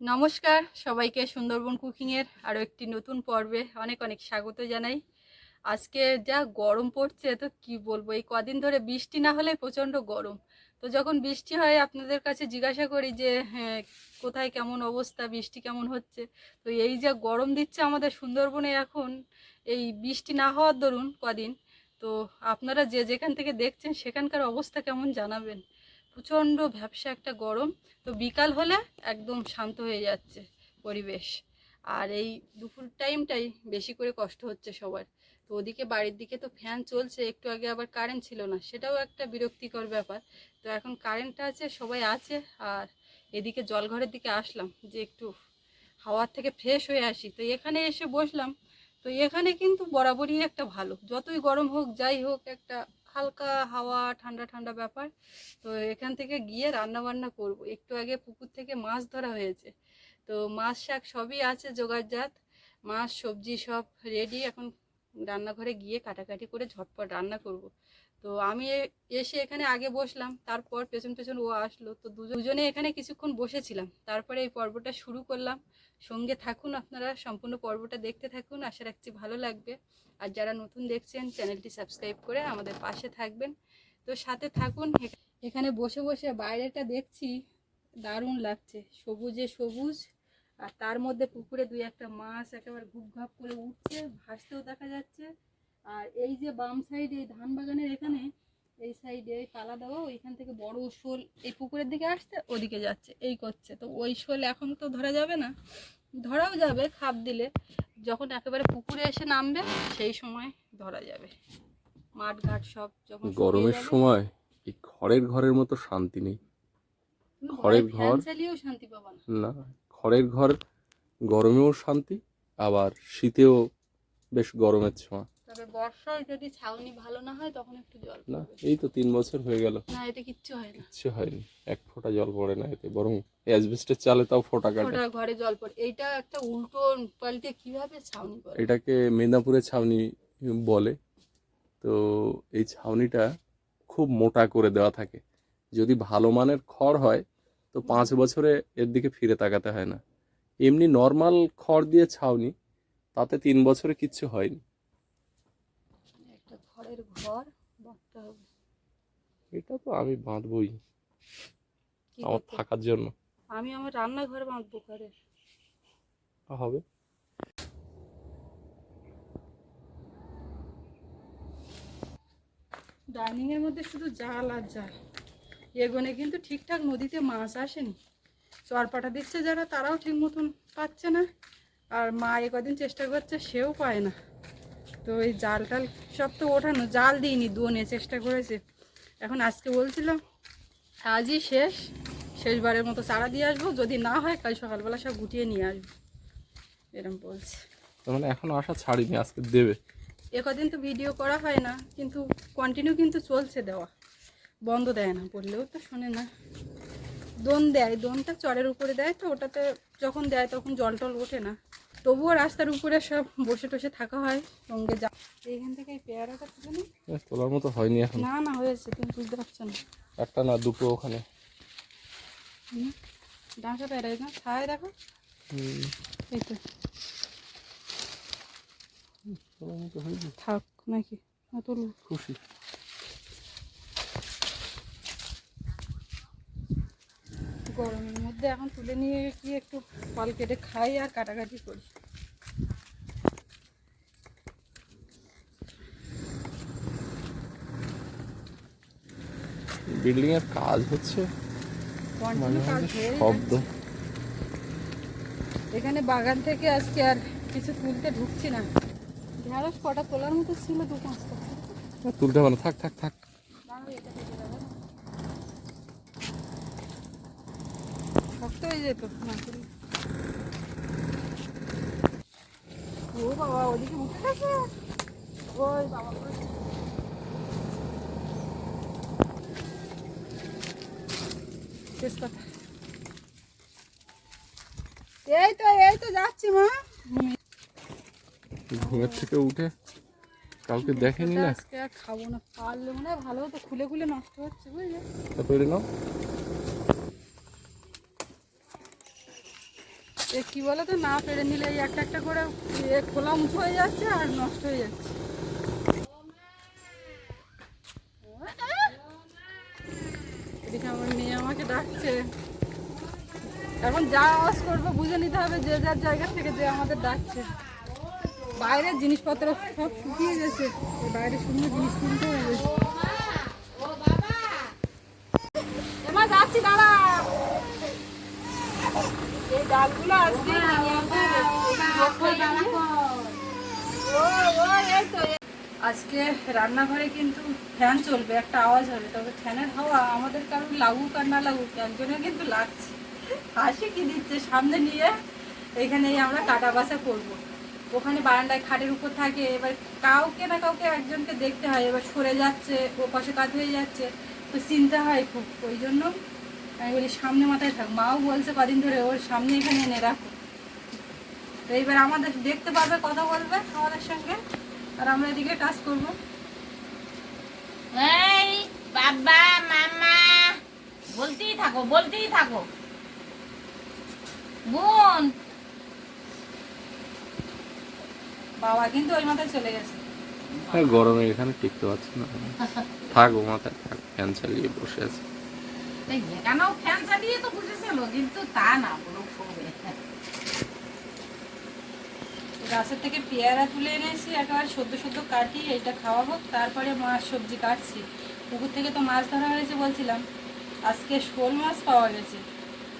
নমস্কার, সবাইকে সুন্দরবন কুকিংয়ের আরও একটি নতুন পর্বে অনেক অনেক স্বাগত জানাই। আজকে যা গরম পড়ছে, তো কি বলব? এই কদিন ধরে বৃষ্টি না হলে প্রচণ্ড গরম। তো যখন বৃষ্টি হয়, আপনাদের কাছে জিজ্ঞাসা করি যে হ্যাঁ কোথায় কেমন অবস্থা, বৃষ্টি কেমন হচ্ছে? তো এই যে গরম দিচ্ছে আমাদের সুন্দরবনে এখন, এই বৃষ্টি না হওয়ার দরুন কদিন, তো আপনারা যে যেখান থেকে দেখছেন, সেখানকার অবস্থা কেমন জানাবেন? প্রচণ্ড ভ্যাবসা একটা গরম, তো বিকাল হলে একদম শান্ত হয়ে যাচ্ছে পরিবেশ। আর এই দুপুর টাইমটাই বেশি করে কষ্ট হচ্ছে সবার। তো ওদিকে বাড়ির দিকে তো ফ্যান চলছে, একটু আগে আবার কারেন্ট ছিল না, সেটাও একটা বিরক্তিকর ব্যাপার। তো এখন কারেন্টটা আছে, সবাই আছে, আর এদিকে জলঘরের দিকে আসলাম, যে একটু হাওয়ার থেকে ফ্রেশ হয়ে আসি। তো এখানে এসে বসলাম, তো এখানে কিন্তু বরাবরই একটা ভালো। যতই গরম হোক, যাই হোক, একটা হালকা হাওয়া, ঠান্ডা ঠান্ডা ব্যাপার। তো এখান থেকে গিয়ে রান্না বান্না করব। একটু আগে পুকুর থেকে মাছ ধরা হয়েছে। তো মাছ শাক সবই আছে জোগাড়জাত মাছ, সবজি সব রেডি এখন রান্নাঘরে গিয়ে কাটাকাটি করে ঝটপট রান্না করব। তো আমি এসে এখানে আগে বসলাম, তারপর পেছন পেছন ও আসলো। তো দুজন- এখানে কিছুক্ষণ বসেছিলাম। তারপরে এই পর্বটা শুরু করলাম। সঙ্গে থাকুন আপনারা, সম্পূর্ণ পর্বটা দেখতে থাকুন। আশা রাখছি ভালো লাগবে। আর যারা নতুন দেখছেন, চ্যানেলটি সাবস্ক্রাইব করে আমাদের পাশে থাকবেন। তো সাথে থাকুন। এখানে বসে বসে বাইরেটা দেখছি, দারুণ লাগছে। সবুজে সবুজ, আর তার মধ্যে পুকুরে দুই একটা মাছ একেবারে ঘুপ ঘাপ করে উঠছে, ভাসতেও দেখা যাচ্ছে। আর এই যে বাম সাইডে এই ধান বাগানের এখানে এই সাইডে তালা দেওয়া ওইখান থেকে বড় শোল এই পুকুরের দিকে আসছে ওদিকে যাচ্ছে এই করছে। তো ওই শোল এখন তো ধরা যাবে না ধরাও যাবে খাপ দিলে। যখন একেবারে পুকুরে এসে নামবে সেই সময় ধরা যাবে। মাঠ ঘাট সব যখন গরমের সময় এই খড়ের ঘরের মতো শান্তি নেই। খড়ের ঘর। চালিয়েও শান্তি পাবা না। না খড়ের ঘর গরমেও শান্তি আবার শীতেও বেশ গরমের ছোঁয়া। তবে বর্ষায় যদি ছাউনি ভালো না হয় তখন একটু জল না এই তো তিন বছর হয়ে গেল। না এতে কিচ্ছু হয় না। কিচ্ছু হয়নি। এক ফোঁটা জল পড়ে না এতে বরং অ্যাসবেস্টের চালে তাও ফোঁটা কাটে। ওটা ঘরে জল পড়ে। এইটা একটা উল্টো পাল্টে কীভাবে ছাউনি করে এটাকে মেদিনীপুরের ছাউনি বলে। তো এই ছাউনিটা খুব মোটা করে দেওয়া থাকে। যদি ভালো মানের খড় হয় তো পাঁচ বছরে এর দিকে ফিরে তাকাতে হয় না। এমনি নর্মাল খড় দিয়ে ছাউনি তাতে তিন বছরে কিচ্ছু হয়নি। ঘরের ঘর বাঁধতে হবে এটা তো আমি বাঁধবই। আমার থাকার জন্য। আমি আমার রান্নাঘর বাঁধবো ঘরে। হবে। ডাইনিং এর মধ্যে শুধু জাল আর জাল। এগোনে কিন্তু ঠিকঠাক নদীতে মাছ আসেনি। চরপাটা দিচ্ছে যারা তারাও ঠিক মতন পাচ্ছে না। আর মা এ কদিন চেষ্টা করছে সেও পায় না। তো ওই জাল টাল সব তো ওঠানো জাল দিইনি দোনে চেষ্টা করেছে। এখন আজকে বলছিলাম আজই শেষ শেষবারের মতো চারা দিয়ে আসব যদি না হয় কাল সকালবেলা সব গুটিয়ে নিয়ে আসব। এরম বলছে। মানে এখন আসা ছাড়িনি আজকে দেবে। এ কদিন তো ভিডিও করা হয় না কিন্তু কন্টিনিউ কিন্তু চলছে দেওয়া। বন্ধ দেয় না বললেও তো শোনে না। দোন দেয় দোনটা চরের উপরে দেয় তো ওটাতে যখন দেয় তখন জল টল ওঠে না। তবুও রাস্তার উপরে সব বসে টসে থাকা হয় সঙ্গে যা এইখান থেকে পেয়ারাটা তুলে নিই তোলার মতো হয়নি এখন। না না হয়েছে তুমি বুঝতে পারছ না। একটা না দুটো ওখানে। ডাঁসা পেয়ারা না ছায় দেখো। এই তো। তোলার মতো হয়েছে থাক নাকি? না তুলবো খুশি। গরমের মধ্যে এখন তুলে নিয়ে গিয়ে একটু ফল কেটে খাই আর কাটাকাটি করি। বিল্ডিং এর কাজ হচ্ছে হয়ে শব্দ। এখানে বাগান থেকে আজকে আর কিছু তুলতে ঢুকছি না। ঢেঁড়স কটা তোলার মতো ছিল দু পাঁচটা। তুলতে হবে না। থাক থাক থাক দাঁড়াও, এটা কেটে যাবে না। শক্ত হয়ে যেত। ও বাবা ওদিকে উঠে গেছে ওই বাবা শেষ কথা। এই তো এই তো যাচ্ছি মা। ঘুমের থেকে উঠে কাউকে দেখেনি না? আজকে আর খাব না। পারলে মনে হয় ভালো হতো। খুলে খুলে নষ্ট হচ্ছে বুঝলে? তা তৈরি নাও। এ কি বলো তো না পেরে নিলে এই একটা একটা করে খোলা উঁচু হয়ে যাচ্ছে আর নষ্ট হয়ে যাচ্ছে। এদিকে আমার মেয়ে আমাকে ডাকছে। এখন যা আওয়াজ করব বুঝে নিতে হবে যে যার জায়গা থেকে যে আমাদের ডাকছে। বাইরের জিনিসপত্র সব শুকিয়ে গেছে। বাইরে শুকনো জিনিস কিনতে হবে। যাচ্ছি দাঁড়া। ডালগুলো আজকে। আজকে রান্নাঘরে কিন্তু ফ্যান চলবে, একটা আওয়াজ হবে। তবে ফ্যানের হাওয়া আমাদের কারণ লাগুক আর না লাগুক, একজনের কিন্তু লাগছে। হাসি কি দিচ্ছে? সামনে নিয়ে এখানেই আমরা কাটা বাসা করব। ওখানে বারান্দায় খাটের উপর থাকে, এবার কাউকে না কাউকে একজনকে দেখতে হয়। এবার সরে যাচ্ছে ও পাশে কাজ হয়ে যাচ্ছে। তো চিনতে হয় খুব, ওই জন্য আমি বলি সামনে মাথায় থাক। মাও বলছে কদিন ধরে ওর সামনে এখানে এনে রাখো। তো এইবার আমাদের দেখতে পারবে কথা বলবে আমাদের সঙ্গে। আর আমরা এদিকে কাজ করব। এই বাবা মামা বলতেই থাকো বলতেই থাকো। বোন। বাবা কিন্তু ওই মাথায় চলে গেছে। গরমে এখানে টিকতে পারছি না। থাক ও মাথায় থাক ফ্যান চালিয়ে বসে আছে। এখানেও ফ্যান চালিয়ে তো বুঝেছিল কিন্তু তা না বলো শোবে গাছের থেকে পেয়ারা তুলে এনেছি একেবারে সদ্য সদ্য কাটি এটা খাওয়া হোক তারপরে মাছ সবজি কাটছি। পুকুর থেকে তো মাছ ধরা হয়েছে বলছিলাম আজকে শোল মাছ পাওয়া গেছে।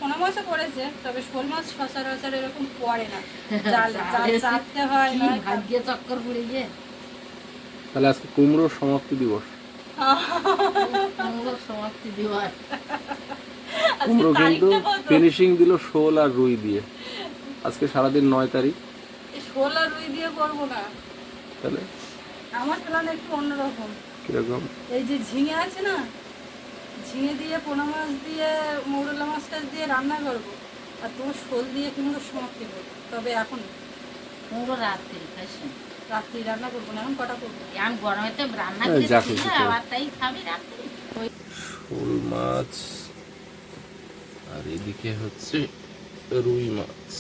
পোনা মাছও পড়েছে তবে শোল মাছ সচরাচর এরকম পড়ে না। জাল জাল চাপতে হয়। ভাগ্য চক্কর পড়ে গিয়ে। তাহলে আজকে কুমড়োর সমাপ্তি দিবস। সমাপ্তি দিবস কুমড়ো কিন্তু ফিনিশিং দিল শোল আর রুই দিয়ে। আজকে সারাদিন নয় তারিখ। এই শোল আর রুই দিয়ে করব না। তাহলে? আমার প্ল্যান একটু অন্যরকম। কীরকম? এই যে ঝিঙে আছে না ঝিঙে দিয়ে পোনা মাছ দিয়ে মৌরলা মাছ টাছ দিয়ে রান্না করব। আর তোমার শোল দিয়ে কুমড়োর সমাপ্তি করব তবে এখন। কুমড়ো রাত্রি খাইছি রাত্রি রান্না করব না এখন কটা করব আমি গরমেতে রান্না যা করেছি খুশি না, করো। আবার তাই খাবি রাত্রি। শোল মাছ আর এদিকে হচ্ছে রুই মাছ।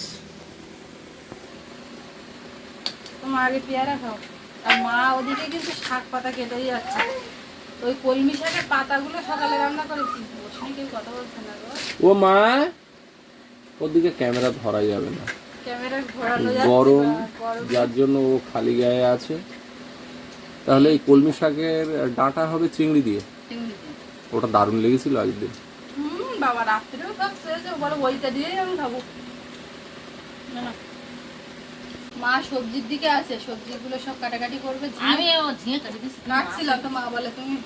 তোমার আগে পেয়ারা খাও। আর মা ওদিকে কিন্তু শাক পাতা কেটেই যাচ্ছে। ওই কলমি শাকের পাতাগুলো সকালে রান্না করেছি বসে কেউ কথা বলছে না গো? ও মা ওদিকে ক্যামেরা ধরা যাবে না। গরম যার জন্য ও খালি গায়ে আছে। তাহলে এই কলমি শাকের ডাঁটা হবে চিংড়ি দিয়ে? ওটা দারুণ লেগেছিল একদিন হুম বাবা রাত্রেও খাচ্ছে যে বলো ওইটা দিয়েই আমি খাব। না, না। মা সবজির দিকে আছে। সবজিগুলো সব কাটাকাটি করবে। ঝিঙে- আমি ঝিঙে কেটে দিচ্ছি নাচছিলাম তো মা বলে তুমি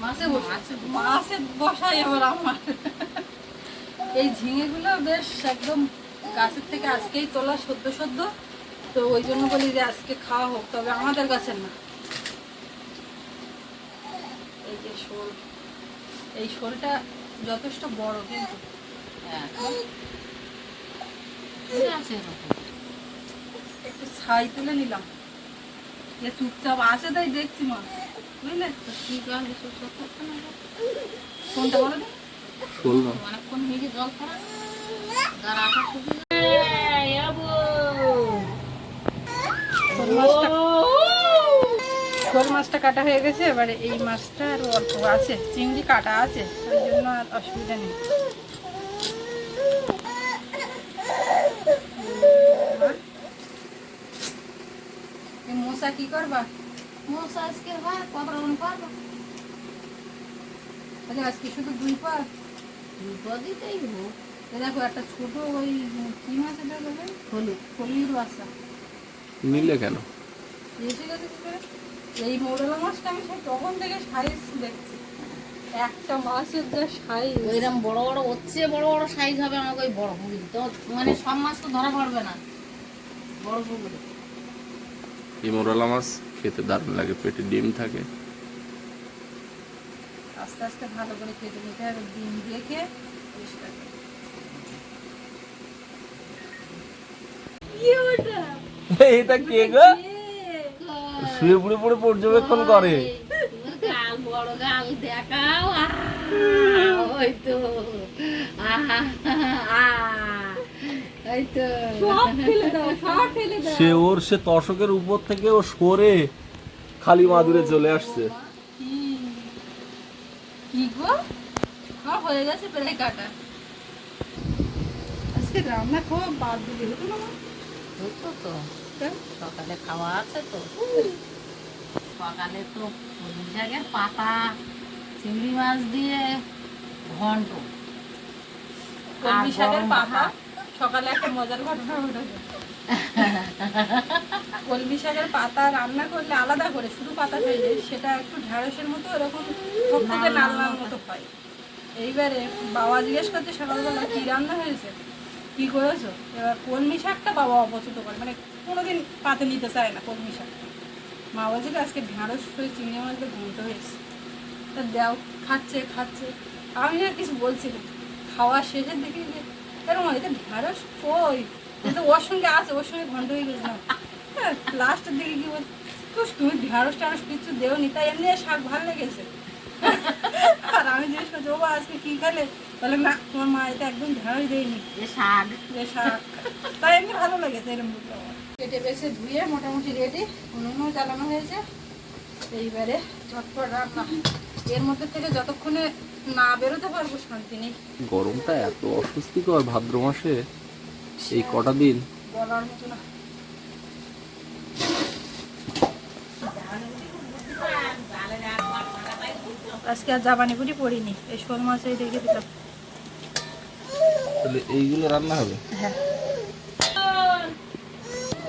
মাছে বসে। মাছে বসাই এবার আমার। এই ঝিঙেগুলো বেশ একদম গাছের থেকে আজকেই তোলা সদ্য সদ্য। তো ওই জন্য বলি যে আজকে খাওয়া হোক তবে আমাদের গাছের না। এই যে শোল। এই শোলটা যথেষ্ট বড় কিন্তু। হ্যাঁ। এরকম। একটু ছাই তুলে নিলাম। যে চুপচাপ আছে তাই দেখছি মা। বুঝলে? কি করতে না? কোনটা বলো অনেকক্ষণ মেঘে জল খারাপ যার আটা শুকিয়ে এই, আবু। শোল মাছটা শোল মাছটা কাটা হয়ে গেছে এবারে এই মাছটা আর অল্প আছে চিংড়ি কাটা আছে ওই জন্য আর অসুবিধা নেই। মশা কি করবা? মশা আজকে হয় তাহলে আজকে শুধু দুই পা? দুটো দিতেই হোক দেখো একটা ছোট ওই কি মাছ এটা হলুদ। হলির বাসা নিলে কেন? এই মোরলা মাছটা আমি সেই তখন থেকে সাইজ দেখছি। একটা মাছের যা সাইজ ওইরকম বড় বড় হচ্ছে বড় বড় সাইজ হবে আমাকে ওই বড় পুকুরি। তো মানে সব মাছ তো ধরা পড়বে না। বড় পুকুরে। এই মোরালা মাছ খেতে দারুণ লাগে পেটে ডিম থাকে। আস্তে আস্তে ভালো করে কেটে নিতে হবে ডিম রেখে পরিষ্কার করে। এটা কে গো? শুয়ে পুড়ে পুড়ে পর্যবেক্ষণ করে। বড় গাল দেখাও সে ওর সে তশকের উপর থেকে ও সরে খালি মাদুরে চলে আসছে। কি গো? হয়ে গেছে প্রায় কাটা। আজকে রান্না খাওয়া বাদ দিয়ে না? হতো তা? সকালে খাওয়া আছে তো। সকালে তো শাকের পাতা চিংড়ি মাছ দিয়ে ঘন্ট। কলমি শাকের পাতা? সকালে একটা মজার ঘটনা ঘটেছে কলমি শাকের পাতা রান্না করলে আলাদা করে শুধু পাতা খাইলে সেটা একটু ঢ্যাঁড়সের মতো এরকম হয়। এইবারে বাবা জিজ্ঞেস করছে সকালবেলা কি রান্না হয়েছে? কি করেছ? এবার কলমি শাকটা বাবা অপছন্দ করে মানে কোনোদিন পাতে নিতে চায় না কলমি শাক। মা বলছে আজকে ঢ্যাঁড়স হয়ে চিংড়ি মাছ দিয়ে ঘুমতে হয়েছে। তা দেও খাচ্ছে খাচ্ছে। আমি আর কিছু বলছি না। খাওয়া শেষের দিকে যে এরকম এটা ঢ্যাঁড়স কই? কিন্তু ওর সঙ্গে আছে ওর সঙ্গে ঘন্ট হয়ে গেছে গেছিলাম লাস্টের দিকে কি বল তুস তুমি ঢ্যাঁড়স ট্যাঁড়স কিছু দেওনি তাই এমনি শাক ভালো লেগেছে। আর আমি জিজ্ঞেস করছি ও আজকে কি খেলে? বলে না তোমার মা এটা একদম ঢ্যাঁড়স দেয়নি। যে শাক। যে শাক। তাই এমনি ভালো লেগেছে এরকম কেটে বেছে ধুয়ে মোটামুটি রেডি উনুনও জ্বালানো হয়েছে। এইবারে ঝটপট রান্না। এর মধ্যে থেকে যতক্ষণে না বেরোতে পারব শান্তি নেই। গরমটা এত অস্বস্তিকর ভাদ্র মাসে এই কটা দিন। বলার মতো না। আজকে আর জাবানি গুটি পড়িনি এই শোল মাছেই রেখে দিলাম। তাহলে এইগুলো রান্না হবে? হ্যাঁ।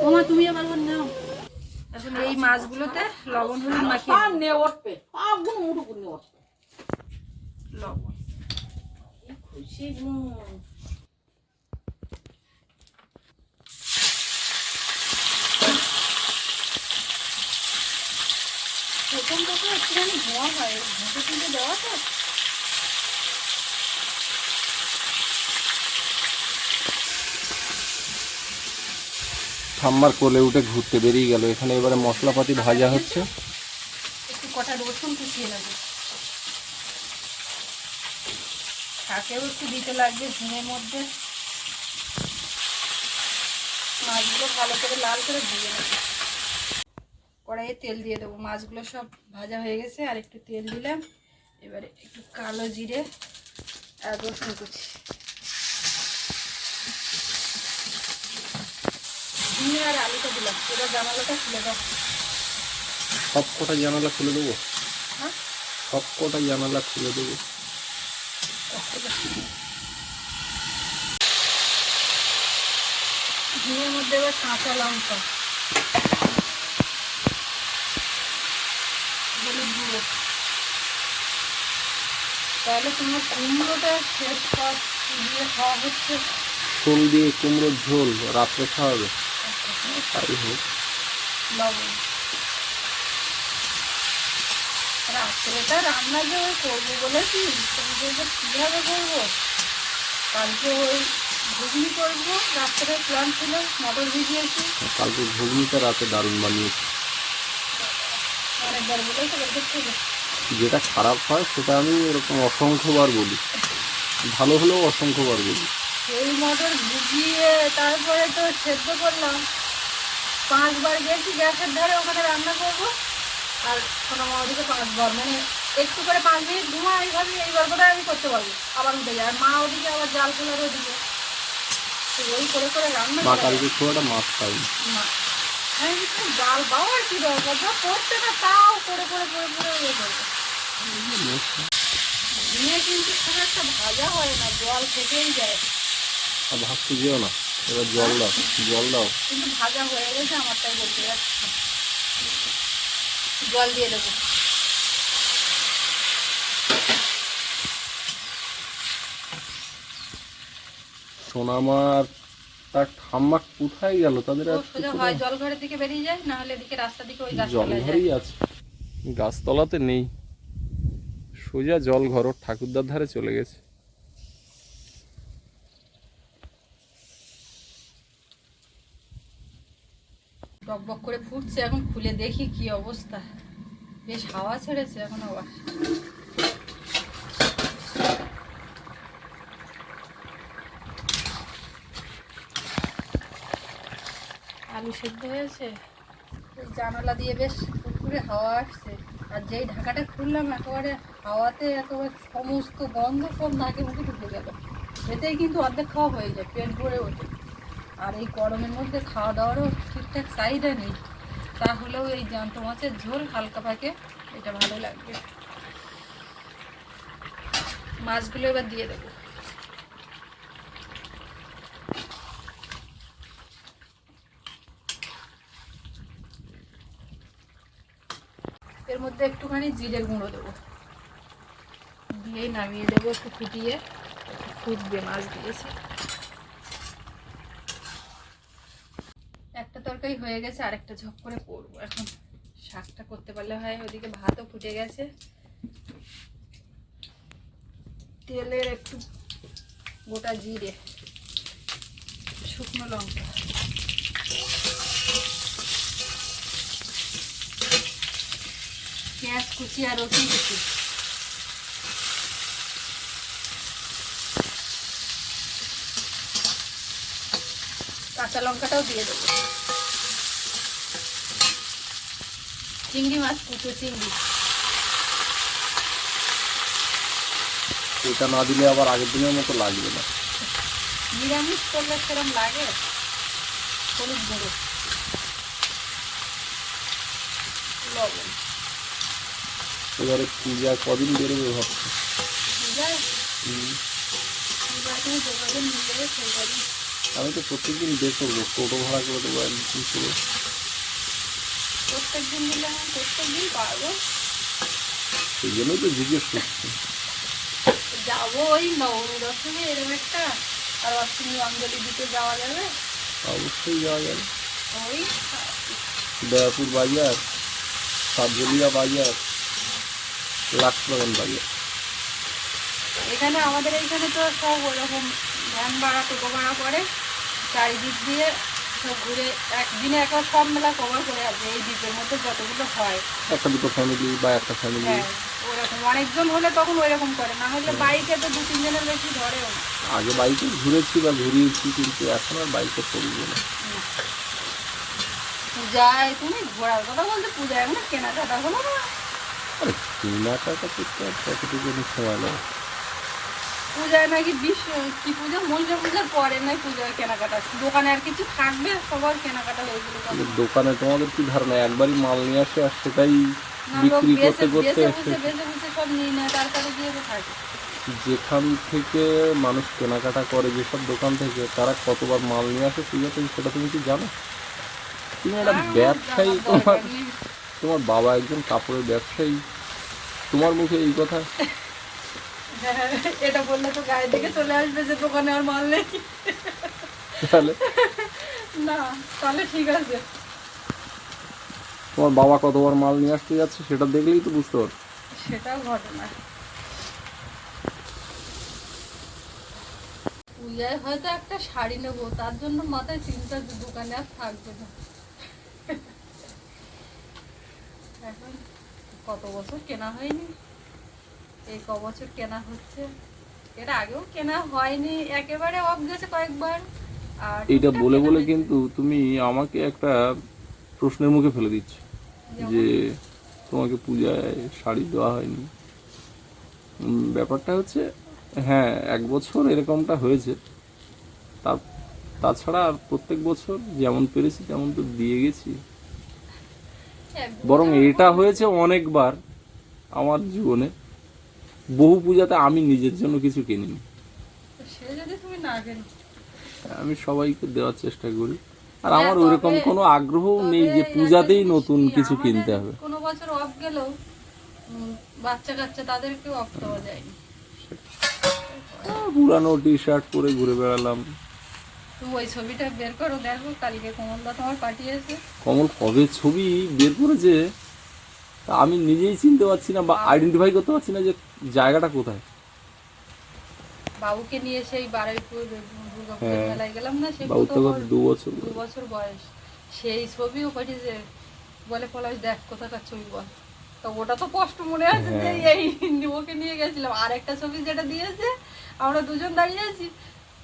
ওমা তুমি বল নাও। এখন এই মাছগুলোতে লবণ হলুদ মাখিয়ে লবণ। খুশি গুণ। প্রথম থেকে একটুখানি ধোয়া হয় টুঁটে দেওয়া তো ঠাম্মার কোলে উঠে ঘুরতে বেরিয়ে গেল। এখানে এবারে মশলাপাতি ভাজা হচ্ছে। একটু কটা একটু দিতে লাগবে মধ্যে। মাছগুলো করে লাল করে কড়াইয়ে তেল দিয়ে দেবো। মাছগুলো সব ভাজা হয়ে গেছে। আর একটু তেল দিলাম। এবারে একটু কালো জিরে আর রসুন কুচি। ঝিঙে আর আলুটা দিলাম। এবার জানালাটা খুলে দাও। সব কটা জানালা খুলে দেবো? হ্যাঁ? সব কটা জানালা খুলে দেবো? ঘিয়ের মধ্যে এবার কাঁচা লঙ্কা। হলুদ গুঁড়ো। তাহলে তোমার কুমড়োটা শেষ দিয়ে খাওয়া হচ্ছে। ফুল দিয়ে কুমড়োর ঝোল রাত্রে খাওয়াবে? তাই হোক। লবণ। রাত্রেটা রান্না যে ওই করব বলেছি কিন্তু যে কীভাবে করব? কালকে ওই ঘুগনি করব রাত্রে প্ল্যান ছিল মটর ভিজিয়েছি। কালকে ঘুগনিটা রাতে দারুণ বানিয়েছি। অনেকবার বলেছি যেটা খারাপ হয় সেটা আমি এরকম অসংখ্যবার বলি। ভালো হলেও অসংখ্যবার বলি। সেই মটর ভিজিয়ে তারপরে তো সেদ্ধ করলাম। পাঁচবার গেছি গ্যাসের ধারে ওখানে রান্না করব। আর সোনা ওদিকে পাঁচবার মানে একটু করে পাঁচ মিনিট ঘুমা এইভাবে এই গল্পটা আমি করতে পারব আবার উঠে যায়। আর মা ওদিকে আবার জাল খোলার ওদিকে তো ওই করে করে রান্না মা কালকে খুব একটা মাছ বলছি, জাল বাবার কি দরকার? যা করতে না তাও করে করে করে করে ইয়ে করব। ঝিঙে কিন্তু খুব একটা ভাজা হয় না জল থেকেই যায়। আর ভাবতে যেও না। এবার জল দাও জল দাও। কিন্তু ভাজা হয়ে গেছে আমারটাই বলতে যাচ্ছে। জল দিয়ে দেবো। সোনামার তার ঠাম্মা কোথায় গেল? তাদের সোজা হয় জল ঘরের দিকে বেরিয়ে যায় না হলে এদিকে রাস্তার দিকে ওই জল ঘরেই আছে। গাছতলাতে নেই। সোজা জল ঘর ঠাকুরদার ধারে চলে গেছে। বক বক করে ফুটছে, এখন খুলে দেখি কি অবস্থা। বেশ হাওয়া ছেড়েছে এখন আবার। আলু সেদ্ধ হয়েছে। জানালা দিয়ে বেশ পুকুরে হাওয়া আসছে। আর যেই ঢাকাটা খুললাম, একেবারে হাওয়াতে একেবারে সমস্ত গন্ধ সব নাকে মুখে ঢুকে গেল। এতেই কিন্তু অর্ধেক খাওয়া হয়ে যায়, পেট ভরে ওঠে। আর এই গরমের মধ্যে খাওয়া দাওয়ারও ঠিকঠাক চাহিদা নেই। তাহলেও এই জ্যান্ত মাছের ঝোল হালকা পাকে, এটা ভালো লাগবে। মাছগুলো এবার দিয়ে দেবো। এর মধ্যে একটুখানি জিরের গুঁড়ো দেবো। দিয়ে নামিয়ে দেবো একটু ফুটিয়ে। ফুটবে মাছ দিয়েছে একটা তরকারি হয়ে গেছে, আরেকটা ঝপ করে করব। এখন শাকটা করতে পারলে হয়, ওদিকে ভাতও ফুটে গেছে। তেলের একটু গোটা জিরে, শুকনো লঙ্কা। পেঁয়াজ কুচি আর রসুন কুচি। কাঁচা লঙ্কাটাও দিয়ে দেবো। চিংড়ি মাছ কুচো চিংড়ি। এটা না দিলে আবার আগের দিনের মতো লাগবে না। নিরামিষ করলে সেরকম লাগে? হলুদ গুঁড়ো। লবণ। এবারে পূজা কদিন বেরোবে ভাবছি? আমি তো প্রত্যেকদিন বের করব টোটো ভাড়া করে দেবো একদিন করে। প্রত্যেক দিন দিলে আমি প্রত্যেক দিন পারব। সেই জন্যই তো জিজ্ঞেস করছি। যাব ওই নবমী দশমী এরকম একটা। আর অষ্টমী অঞ্জলি দিতে যাওয়া যাবে? অবশ্যই যাওয়া যাবে। ওই দয়াপুর বাজার সাতজলিয়া বাজার লাক্সবাগান বাজার। এখানে আমাদের এইখানে তো সব ওরকম ভ্যান ভাড়া টোটো ভাড়া করে। চারিদিক দিয়ে সব ঘুরে একদিনে একবার সব মেলা কভার করে আসবে এই দ্বীপের মধ্যে যতগুলো হয়। একটা দুটো ফ্যামিলি বা একটা ফ্যামিলি হ্যাঁ ওরকম। অনেকজন হলে তখন ওইরকম করে না হলে বাইকে তো দু তিনজনের বেশি ধরেও না। আগে বাইকে ঘুরেছি বা ঘুরিয়েছি কিন্তু এখন আর বাইকে চলবে না। পূজায় তুমি ঘোরার কথা বলতে পূজায় এখন কেনাকাটা হলো না? আরে কেনাকাটা করতে আর কতটুকু সময় লাগে পূজায় নাকি বিশ্ব কি পুজো? মনসা পূজার পরে নয় পূজায় কেনাকাটা। দোকানে আর কিছু থাকবে? সবার কেনাকাটা হয়েছিল। দোকানে তোমাদের কি ধারণা? একবারই মাল নিয়ে আসে আর সেটাই বিক্রি করতে করতে সব নিয়ে নেয় তারপরে গিয়ে থাকে। যেখান থেকে মানুষ কেনাকাটা করে যেসব দোকান থেকে তারা কতবার মাল নিয়ে আসে পুজোতে সেটা তুমি কি জানো? তুমি একটা ব্যবসায়ী তোমার তোমার বাবা একজন কাপড়ের ব্যবসায়ী। তোমার মুখে এই কথা? এটা বললে তো গায়ে থেকে চলে আসবে যে দোকানে আর মাল নেই। তাহলে? না তাহলে ঠিক আছে। তোমার বাবা কতবার মাল নিয়ে আসতে যাচ্ছে সেটা দেখলেই তো বুঝতে পারছ সেটাও ঘটনা পূজায় হয়তো একটা শাড়ি নেব তার জন্য মাথায় চিন্তা যে দোকানে আর থাকবে না। এখন কত বছর কেনা হয়নি? এই ক বছর কেনা হচ্ছে। এর আগেও কেনা হয়নি একেবারে অফ গেছে কয়েকবার। আর টুকটাক বলে বলে কিন্তু তুমি আমাকে একটা প্রশ্নের মুখে ফেলে দিচ্ছ যে তোমাকে পূজায় শাড়ি দেওয়া হয়নি। ব্যাপারটা হচ্ছে হ্যাঁ এক বছর এরকমটা হয়েছে। তার তাছাড়া আর প্রত্যেক বছর যেমন পেরেছি তেমন তো দিয়ে গেছি। বরং এটা হয়েছে অনেকবার আমার জীবনে। বহু পূজাতে আমি নিজের জন্য কিছু কিনিনি। সে যদি তুমি না কেন। আমি সবাইকে দেওয়ার চেষ্টা করি। আর হ্যাঁ, আমার ওইরকম কোনো আগ্রহও নেই যে পূজাতেই নতুন কিছু কিনতে হবে। কোনো বছর অফ গেলেও বাচ্চা কাচ্চা তাদেরকেও অফ দেওয়া যায়নি। পুরানো টি শার্ট পরে ঘুরে বেড়ালাম। তো ওই ছবিটা বের করো দেখো কালকে কমলদা তোমার পাঠিয়েছে। কমল কবে ছবি বের করেছে? তা আমি নিজেই চিনতে পারছি না বা আইডেন্টিফাই করতে পারছি না যে জায়গাটা কোথায়। বাবুকে নিয়ে সেই বারুইপুর দুর্গাপুর হ্যাঁ। মেলায় গেলাম না সেই তো কত দু বছর দু বছর বয়স। সেই ছবিও পাঠিয়েছে বলে পলাশ দেখ কোথাকার ছবি বল। তো ওটা তো কষ্ট মনে আছে যে হ্যাঁ। এই ওকে নিয়ে গেছিলাম। আর একটা ছবি যেটা দিয়েছে আমরা দুজন দাঁড়িয়ে আছি।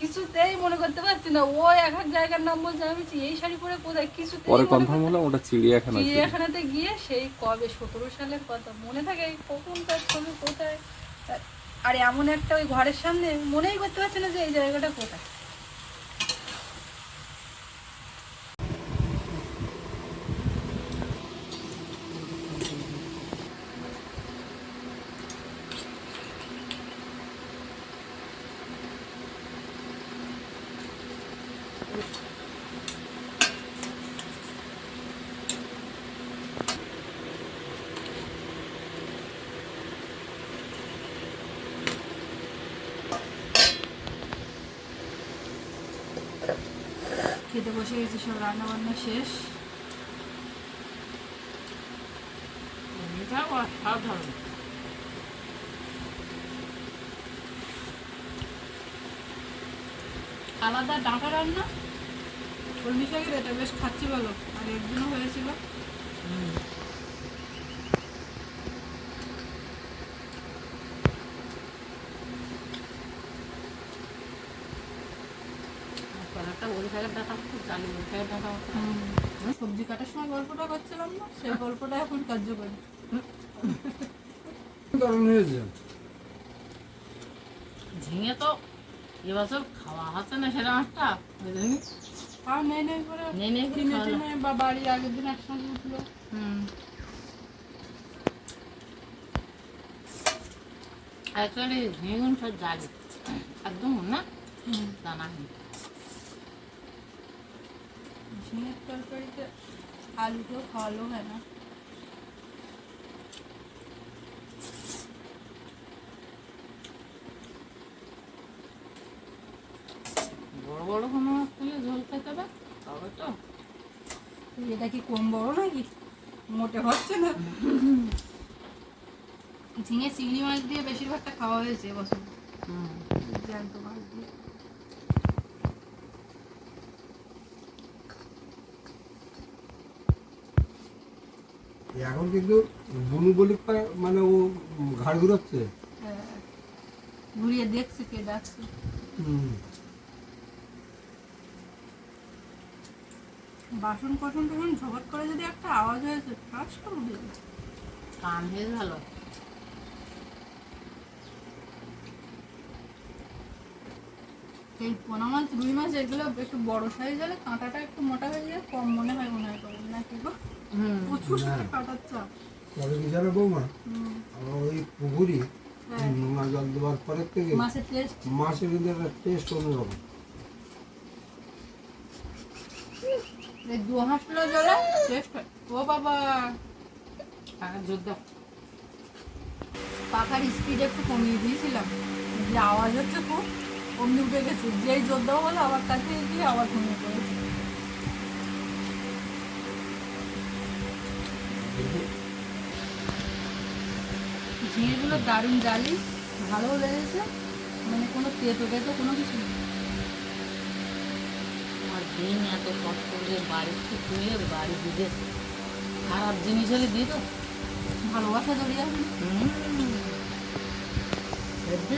কিছুতেই মনে করতে পারছি না। ও এক এক জায়গার নাম বলছে আমি এই শাড়ি পরে কোথায়? কিছুতেই পরে কনফার্ম হলাম ওটা চিড়িয়াখানা চিড়িয়াখানাতে গিয়ে সেই কবে সতেরো সালের কথা মনে থাকে কখনকার ছবি কোথায়? আর এমন একটা ওই ঘরের সামনে মনেই করতে পারছে না যে এই জায়গাটা কোথায়। খেতে বসে গেছি সব রান্না বান্না শেষ অসাধারণ আলাদা ডাঁটা রান্না? কলমি শাকের এটা বেশ খাচ্ছি ভালো আর একদিনও হয়েছিল হুম। আর ডাটা খুব জানি ডাটা। সবজি কাটার সময় গল্পটা করছিলাম না সেই গল্পটা এখন কার্যকরী। কারণ হয়েছে? ঝিঙে তো এবছর খাওয়া হচ্ছে না সেরকম একটা। বুঝলি আর নেই নেই করে নেই নেই কিনে টিনে বা বাড়ি আগের দিন একসঙ্গে উঠল। হুম। অ্যাকচুয়ালি ঝিঙে সব জালি একদম না? দানা নেই ঝিঙের তরকারিতে আলুটাও ভালো হয় না। বড় বড় কোনো পেলে ঝোল খেতে হবে তবে তো। এটা কি কম বড় নাকি? মোটে হচ্ছে না। ঝিঙে চিংড়ি মাছ দিয়ে বেশিরভাগটা খাওয়া হয়েছে এবছর জ্যান্ত মাছ দিয়ে। এখন কিন্তু বুনু বলি মানে ও ঘাড় ঘুরাচ্ছে হ্যাঁ। ঘুরিয়ে দেখছে কে ডাকছে হুম। বাসন কসন তখন ঝগড় করে যদি একটা আওয়াজ হয়েছে ফাঁস করবে। কান হয়ে ভালো এই পোনা মাছ রুই মাছ এগুলো একটু বড় সাইজ হলে কাঁটাটা একটু মোটা হয়ে যায় কম মনে হয় মনে হয় নাকি গো? হুম। প্রচুর হ্যাঁ। চাপ। তবে বিচারে বৌমা। ওই পুকুরি হ্যাঁ। নোনা জল দেওয়ার পরের থেকে মাছের টেস্ট মাছের কিন্তু একটা টেস্ট অন্যরকম। এই দু জলে টেস্ট ও বাবা! যোদ্ধ পাখার স্পিড একটু কমিয়ে দিয়েছিলাম। যে আওয়াজ হচ্ছে খুব। অমনি উঠে গেছে যেই জোর দেওয়া হলো আবার কাছে গিয়ে আবার কমিয়ে পড়েছে। ঝিঙেগুলো দারুণ জালি ভালো লেগেছে মানে কোনো তেতো টেতো কোনো কিছু আমার দিন এত কষ্ট করে বাড়িতে তুলে বাড়ি দিতে খারাপ জিনিস হলে দিত ভালোবাসা জড়িয়ে হেব্বে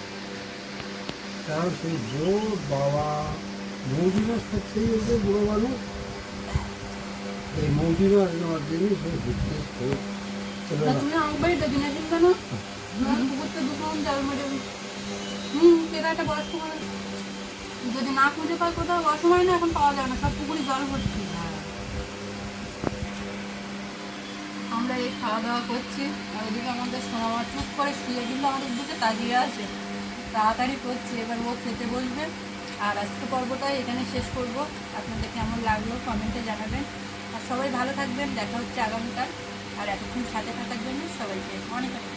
কারণ সেই জোর বাবা মাছ খাচ্ছে বলতে বুড়ো মানুষ। এই মাছ নেওয়ার জন্য সে ঘুরতে মানুষ। যদি না খুঁজে পায় কোথাও অসময় না এখন পাওয়া যায় না। সব পুকুরে জল ভর্তি। আমরা এই খাওয়া দাওয়া করছি। আর ওদিকে আমাদের সোনামা চুপ করে শুয়ে কিন্তু আমাদের দিকে তাকিয়ে আছে। তাড়াতাড়ি করছি, এবার ও খেতে বসবে। আর আজকে পর্বটা এখানে শেষ করব। আপনাদের কেমন লাগল কমেন্টে জানাবেন। আর সবাই ভালো থাকবেন, দেখা হচ্ছে আগামীকাল। আর এতক্ষণ সাথে থাকার জন্য সবাইকে অনেক অনেক